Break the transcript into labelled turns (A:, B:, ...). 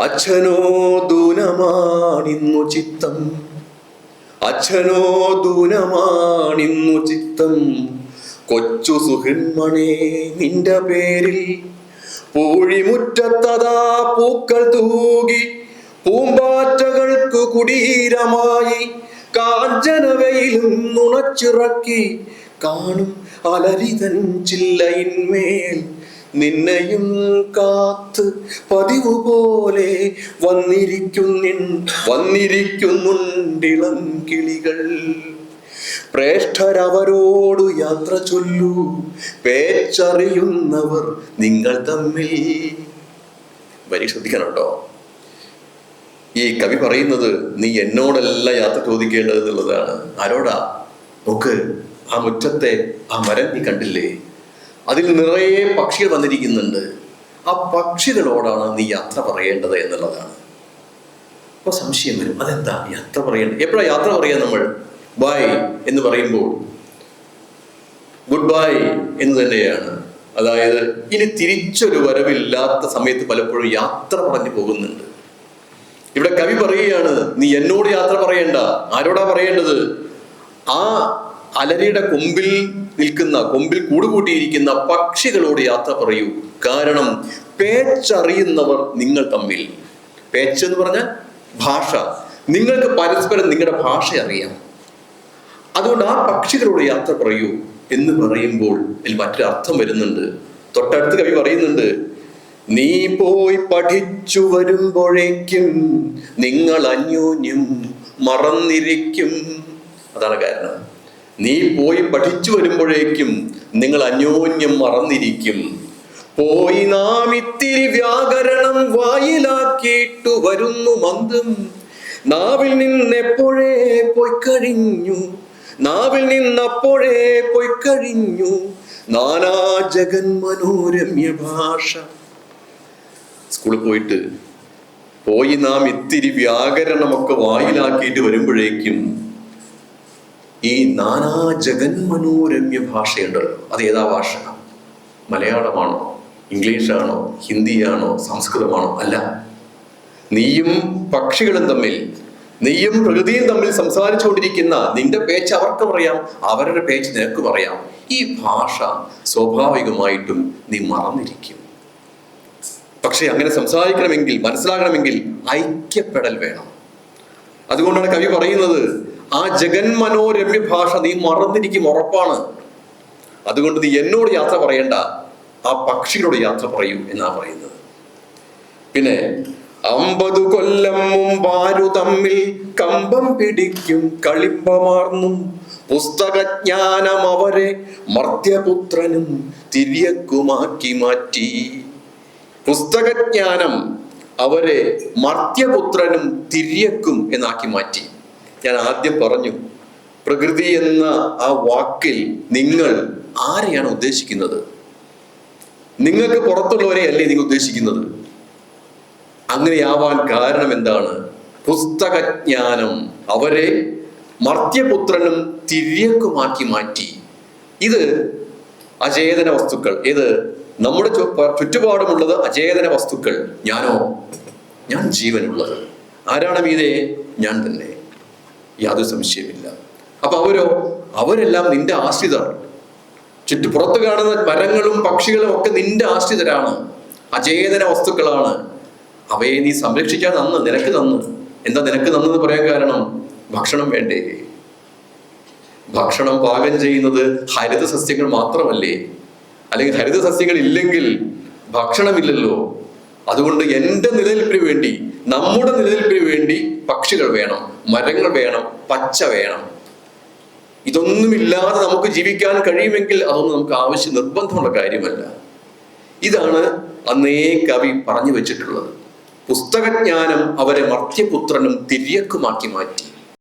A: അച്ഛനോ ദൂനമാണിന്നു ചിത്തം. അച്ഛനോ ദൂനമാണിന്നു ചിത്തം. കൊച്ചു സുഹൃന്മണേ നിന്റെ പേരിൽ പൂഴിമുറ്റത്തതാ പൂക്കൾ തൂകി പൂമ്പാറ്റകൾക്ക് കുടീരമായി കാഞ്ചനവയിലും നുണച്ചിറക്കി കാണും അലരിതൻ ചില്ലയിന്മേൽ നിന്നെയും കാത്ത് പതിവ് പോലെ വന്നിരിക്കുന്നിൻ വന്നിരിക്കുന്നുണ്ടിളം കിളികൾ. പ്രേഷ്ഠരവരോടു യാത്ര ചൊല്ലു പേച്ചറിയുന്നവർ നിങ്ങൾ തമ്മിൽ. വരി ശ്രദ്ധിക്കണം കേട്ടോ ഈ കവി പറയുന്നത് നീ എന്നോടല്ല യാത്ര ചോദിക്കേണ്ടത് എന്നുള്ളതാണ് ആരോടാ? നോക്ക് ആ മുറ്റത്തെ ആ മരം നീ കണ്ടില്ലേ? അതിൽ നിറയെ പക്ഷികൾ വന്നിരിക്കുന്നുണ്ട്. ആ പക്ഷികളോടാണ് നീ യാത്ര പറയേണ്ടത് എന്നുള്ളതാണ്. അപ്പൊ സംശയം വരും. അതെന്താ? യാത്ര പറയേണ്ടത്. എപ്പോഴാ യാത്ര പറയാ നമ്മൾ? ബൈ എന്ന് പറയുമ്പോൾ. ഗുഡ് ബൈ എന്ന് തന്നെയാണ്. അതായത് ഇനി തിരിച്ചൊരു വരവില്ലാത്ത സമയത്ത് പലപ്പോഴും യാത്ര പറഞ്ഞു പോകുന്നുണ്ട്. ഇവിടെ കവി പറയുകയാണ് നീ എന്നോട് യാത്ര പറയേണ്ട. ആരോടാ പറയേണ്ടത്? ആ അലരിയുടെ കൊമ്പിൽ നിൽക്കുന്ന കൊമ്പിൽ കൂടുകൂട്ടിയിരിക്കുന്ന പക്ഷികളോട് യാത്ര പറയൂ. കാരണം പേച്ചറിയുന്നവർ നിങ്ങൾ തമ്മിൽ. പേച്ച് എന്ന് പറഞ്ഞാൽ ഭാഷ. നിങ്ങൾക്ക് പരസ്പരം നിങ്ങളുടെ ഭാഷ അറിയാം. അതുകൊണ്ട് ആ പക്ഷികളോട് യാത്ര പറയൂ എന്ന് പറയുമ്പോൾ ഇതിൽ മറ്റൊരു അർത്ഥം വരുന്നുണ്ട്. തൊട്ടടുത്ത് കവി പറയുന്നുണ്ട് നീ പോയി പഠിച്ചു വരുമ്പോഴേക്കും നിങ്ങൾ അന്യോന്യം മറന്നിരിക്കും. അതാണ് കാരണം. നീ പോയി പഠിച്ചു വരുമ്പോഴേക്കും നിങ്ങൾ അന്യോന്യം മറന്നിരിക്കും. പോയി നാം ഇത്തിരി വ്യാകരണം വായിലാക്കിയിട്ടു വരുന്നു മന്ദം. നാവിൽ നിന്നെപ്പോഴേ പോയി കഴിഞ്ഞു. നാവിൽ നിന്നപ്പോഴേ പോയി കഴിഞ്ഞു. നാനാ ജഗൻ മനോരമ്യ ഭാഷ. സ്കൂളിൽ പോയിട്ട് പോയി നാം ഇത്തിരി വ്യാകരണമൊക്കെ വായിലാക്കിയിട്ട് വരുമ്പോഴേക്കും ഈ നാനാ ജഗൻ മനോരമ്യ ഭാഷയുണ്ടല്ലോ. അത് ഏതാ ഭാഷ? മലയാളമാണോ? ഇംഗ്ലീഷാണോ? ഹിന്ദിയാണോ? സംസ്കൃതമാണോ? അല്ല. നീയും പക്ഷികളും തമ്മിൽ നീയും പ്രകൃതിയും തമ്മിൽ സംസാരിച്ചുകൊണ്ടിരിക്കുന്ന നിന്റെ പേച്ച് അവർക്ക് പറയാം അവരുടെ പേച്ച് നിനക്ക് പറയാം ഈ ഭാഷ സ്വാഭാവികമായിട്ടും നീ മറന്നിരിക്കും. പക്ഷെ അങ്ങനെ സംസാരിക്കണമെങ്കിൽ മനസ്സിലാകണമെങ്കിൽ ഐക്യപ്പെടൽ വേണം. അതുകൊണ്ടാണ് കവി പറയുന്നത് ആ ജഗന്മനോരമ്യ ഭാഷ നീ മറന്നിരിക്കും ഉറപ്പാണ്. അതുകൊണ്ട് നീ എന്നോട് യാത്ര പറയണ്ട ആ പക്ഷിയോട് യാത്ര പറയൂ എന്നാ പറയുന്നത്. പിന്നെ അമ്പതു കൊല്ലം മുമ്പാരു തമ്മിൽ കമ്പം പിടിക്കും കളിമ്പമാർന്നും പുസ്തകജ്ഞാനം അവരെ മർത്യപുത്രനും തിരിയക്കുമാക്കി മാറ്റി. പുസ്തകജ്ഞാനം അവരെ മർത്യപുത്രനും തിരിയക്കും എന്നാക്കി മാറ്റി. ഞാൻ ആദ്യം പറഞ്ഞു പ്രകൃതി എന്ന ആ വാക്കിൽ നിങ്ങൾ ആരെയാണ് ഉദ്ദേശിക്കുന്നത്? നിങ്ങൾക്ക് പുറത്തുള്ളവരെ അല്ലേ നിങ്ങൾ ഉദ്ദേശിക്കുന്നത്? അങ്ങനെയാവാൻ കാരണം എന്താണ്? പുസ്തകജ്ഞാനം അവരെ മർത്യപുത്രനും തിര്യക്കുമാക്കി മാറ്റി. ഇത് അചേതന വസ്തുക്കൾ. ഇത് നമ്മുടെ ചുറ്റുപാടുമുള്ളത് അചേതന വസ്തുക്കൾ. ഞാനോ? ഞാൻ ജീവനുള്ളത്. ആരാണ് മീതെ? ഞാൻ തന്നെ. യാതൊരു സംശയമില്ല അപ്പൊ അവരോ അവരെല്ലാം നിന്റെ ആശ്രിതരാണ്. ചുറ്റു പുറത്ത് കാണുന്ന മരങ്ങളും പക്ഷികളും ഒക്കെ നിന്റെ ആശ്രിതരാണ്. അചേതന വസ്തുക്കളാണ്. അവയെ നീ സംരക്ഷിക്കാൻ നന്ന് നിനക്ക് നന്ന് എന്താ നിനക്ക് നന്നെന്ന് പറയാൻ കാരണം? ഭക്ഷണം വേണ്ടേ? ഭക്ഷണം പാകം ചെയ്യുന്നത് ഹരിത സസ്യങ്ങൾ മാത്രമല്ലേ? അല്ലെങ്കിൽ ഹരിത സസ്യങ്ങൾ ഇല്ലെങ്കിൽ ഭക്ഷണമില്ലല്ലോ. അതുകൊണ്ട് എന്റെ നിലനിൽപ്പിന് വേണ്ടി നമ്മുടെ നിലനിൽപ്പിന് വേണ്ടി പക്ഷികൾ വേണം മരങ്ങൾ വേണം പച്ച വേണം. ഇതൊന്നുമില്ലാതെ നമുക്ക് ജീവിക്കാൻ കഴിയുമെങ്കിൽ അതൊന്നും നമുക്ക് ആവശ്യം നിർബന്ധമുള്ള കാര്യമല്ല. ഇതാണ് അന്നേ കവി പറഞ്ഞു വെച്ചിട്ടുള്ളത്. പുസ്തകജ്ഞാനം അവരെ മർത്യപുത്രനും തിര്യക്കുമാക്കി മാറ്റി.